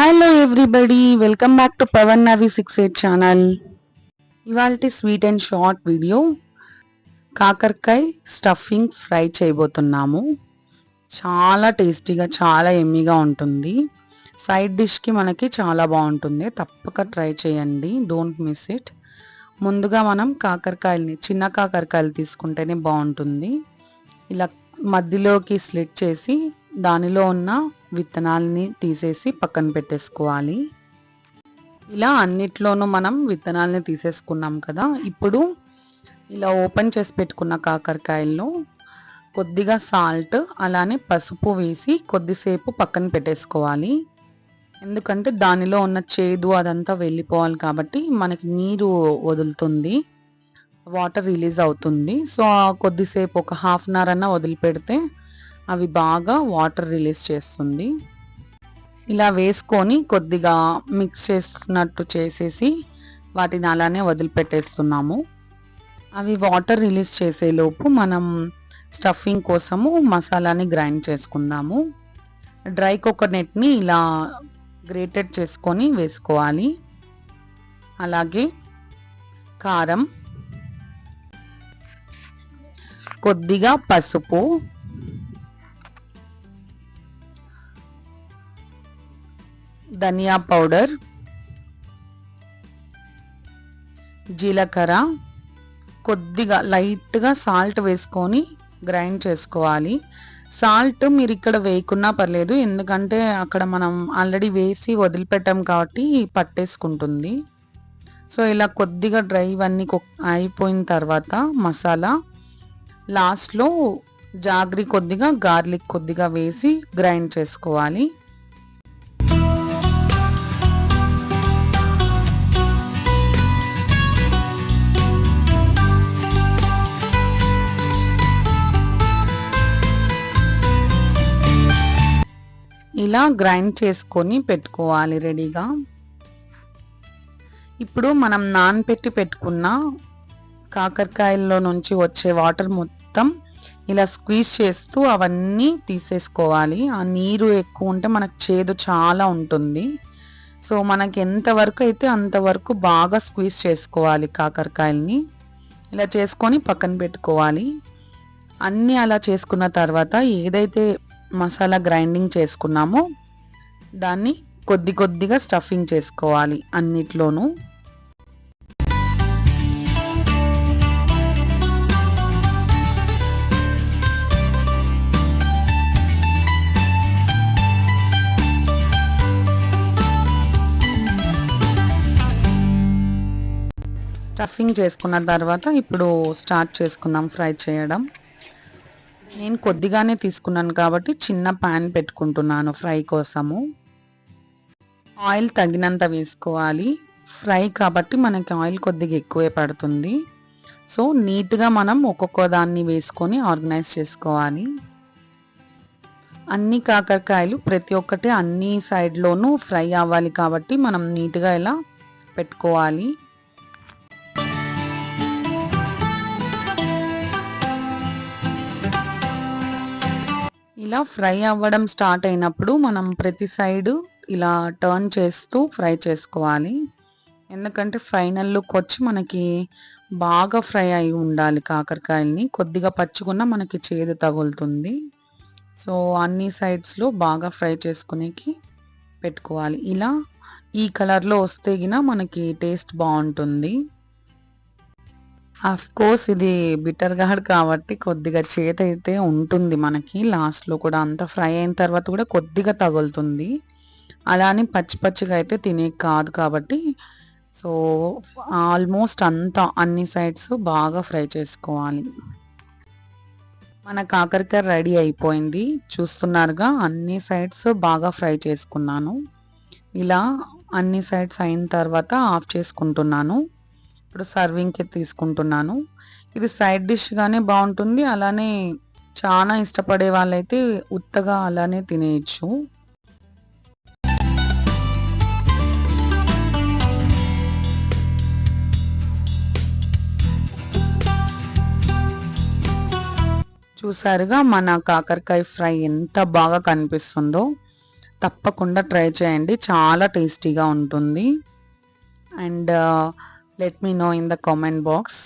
Hello everybody welcome back to Pavan Navi six eight channel ఇవాళ sweet and short video కాకరకాయ stuffing fry చేయబోతున్నాము. చాలా టేస్టీగా చాలా ఎమ్మీగా ఉంటుంది. సైడ్ డిష్కి మనకి చాలా బాగుంటుంది. తప్పక ట్రై చేయండి. డోంట్ మిస్ ఇట్ ముందుగా మనం కాకరకాయలని చిన్న కాకరకాయలు తీసుకుంటేనే బాగుంటుంది. ఇలా మధ్యలోకి స్లిట్ చేసి దానిలో ఉన్న విత్తనాలని తీసేసి పక్కన పెట్టేసుకోవాలి. ఇలా అన్నిట్లోనూ మనం విత్తనాలని తీసేసుకున్నాం కదా. ఇప్పుడు ఇలా ఓపెన్ చేసి పెట్టుకున్న కాకరకాయల్లో కొద్దిగా సాల్ట్ అలానే పసుపు వేసి కొద్దిసేపు పక్కన పెట్టేసుకోవాలి. ఎందుకంటే దానిలో ఉన్న చేదు అదంతా వెళ్ళిపోవాలి కాబట్టి మనకి నీరు వదులుతుంది. వాటర్ రిలీజ్ అవుతుంది. సో కొద్దిసేపు ఒక హాఫ్ అన్ అవర్ అన్న వదిలిపెడితే అవి బాగా వాటర్ రిలీజ్ చేస్తుంది. ఇలా వేసుకొని కొద్దిగా మిక్స్ చేస్తున్నట్టు చేసేసి వాటిని అలానే వదిలిపెట్టేస్తున్నాము. అవి వాటర్ రిలీజ్ చేసేలోపు మనం స్టఫింగ్ కోసము మసాలాని గ్రైండ్ చేసుకుందాము. డ్రై కోకోనట్ని ఇలా గ్రేటెడ్ చేసుకొని వేసుకోవాలి. అలాగే కారం కొద్దిగా పసుపు ధనియా పౌడర్ జీలకర్ర కొద్దిగా లైట్గా సాల్ట్ వేసుకొని గ్రైండ్ చేసుకోవాలి. సాల్ట్ మీరు ఇక్కడ వేయకున్నా పర్లేదు ఎందుకంటే అక్కడ మనం ఆల్రెడీ వేసి వదిలిపెట్టాం కాబట్టి పట్టేసుకుంటుంది. సో ఇలా కొద్దిగా డ్రై ఇవన్నీ అయిపోయిన తర్వాత మసాలా లాస్ట్లో జాగ్రీ కొద్దిగా గార్లిక్ కొద్దిగా వేసి గ్రైండ్ చేసుకోవాలి. ఇలా గ్రైండ్ చేసుకొని పెట్టుకోవాలి రెడీగా. ఇప్పుడు మనం నానపెట్టి పెట్టుకున్న కాకరకాయల్లో నుంచి వచ్చే వాటర్ మొత్తం ఇలా స్క్వీజ్ చేస్తూ అవన్నీ తీసేసుకోవాలి. ఆ నీరు ఎక్కువ ఉంటే మనకు చేదు చాలా ఉంటుంది. సో మనకి ఎంతవరకు అయితే అంతవరకు బాగా స్క్వీజ్ చేసుకోవాలి కాకరకాయల్ని. ఇలా చేసుకొని పక్కన పెట్టుకోవాలి. అన్నీ అలా చేసుకున్న తర్వాత ఏదైతే మసాలా గ్రైండింగ్ చేసుకున్నామో. దాన్ని కొద్ది కొద్దిగా స్టఫింగ్ చేసుకోవాలి అన్నిట్లోనూ. స్టఫింగ్ చేసుకున్న తర్వాత ఇప్పుడు స్టార్ట్ చేసుకుందాం ఫ్రై చేయడం. నేను కొద్దిగానే తీసుకున్నాను కాబట్టి చిన్న ప్యాన్ పెట్టుకుంటున్నాను ఫ్రై కోసము. ఆయిల్ తగినంత వేసుకోవాలి. ఫ్రై కాబట్టి మనకి ఆయిల్ కొద్దిగా ఎక్కువే పడుతుంది. సో నీట్గా మనం ఒక్కొక్క దాన్ని వేసుకొని ఆర్గనైజ్ చేసుకోవాలి. అన్ని కాకరకాయలు ప్రతి ఒక్కటి అన్ని సైడ్లోనూ ఫ్రై అవ్వాలి కాబట్టి మనం నీట్గా ఇలా పెట్టుకోవాలి. ఇలా ఫ్రై అవ్వడం స్టార్ట్ అయినప్పుడు మనం ప్రతి సైడు ఇలా టర్న్ చేస్తూ ఫ్రై చేసుకోవాలి. ఎందుకంటే ఫైనల్ లుక్ వచ్చి మనకి బాగా ఫ్రై అయి ఉండాలి కాకరకాయల్ని. కొద్దిగా పచ్చుకున్న మనకి చేదు తగులుతుంది. సో అన్ని సైడ్స్లో బాగా ఫ్రై చేసుకునేకి పెట్టుకోవాలి. ఇలా ఈ కలర్లో వస్తే గిన మనకి టేస్ట్ బాగుంటుంది. అఫ్ కోర్స్ ఇది బిటర్ గార్డ్ కాబట్టి కొద్దిగా చేత అయితే ఉంటుంది మనకి. లాస్ట్లో కూడా అంత ఫ్రై అయిన తర్వాత కూడా కొద్దిగా తగులుతుంది. అలానే పచ్చి పచ్చిగా అయితే తినే కాదు కాబట్టి. సో ఆల్మోస్ట్ అంతా అన్ని సైడ్స్ బాగా ఫ్రై చేసుకోవాలి. మన కాకరకాయ రెడీ అయిపోయింది. చూస్తున్నారుగా అన్ని సైడ్స్ బాగా ఫ్రై చేసుకున్నాను. ఇలా అన్ని సైడ్స్ అయిన తర్వాత ఆఫ్ చేసుకుంటున్నాను. ఇప్పుడు సర్వింగ్కి తీసుకుంటున్నాను. ఇది సైడ్ డిష్గానే బాగుంటుంది. అలానే చాలా ఇష్టపడే వాళ్ళైతే ఉత్తగా అలానే తినేయచ్చు. చూసారుగా మన కాకరకాయ ఫ్రై ఎంత బాగా కనిపిస్తుందో. తప్పకుండా ట్రై చేయండి. చాలా టేస్టీగా ఉంటుంది. And let me know in the comment box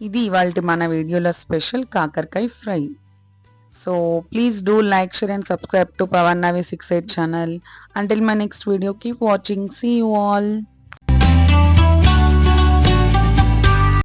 ఇది ఇవాళ మన వీడియోలో స్పెషల్ కాకరకాయ fry. So please do like share and subscribe to Pavan Navi six eight channel until my next video keep watching see you all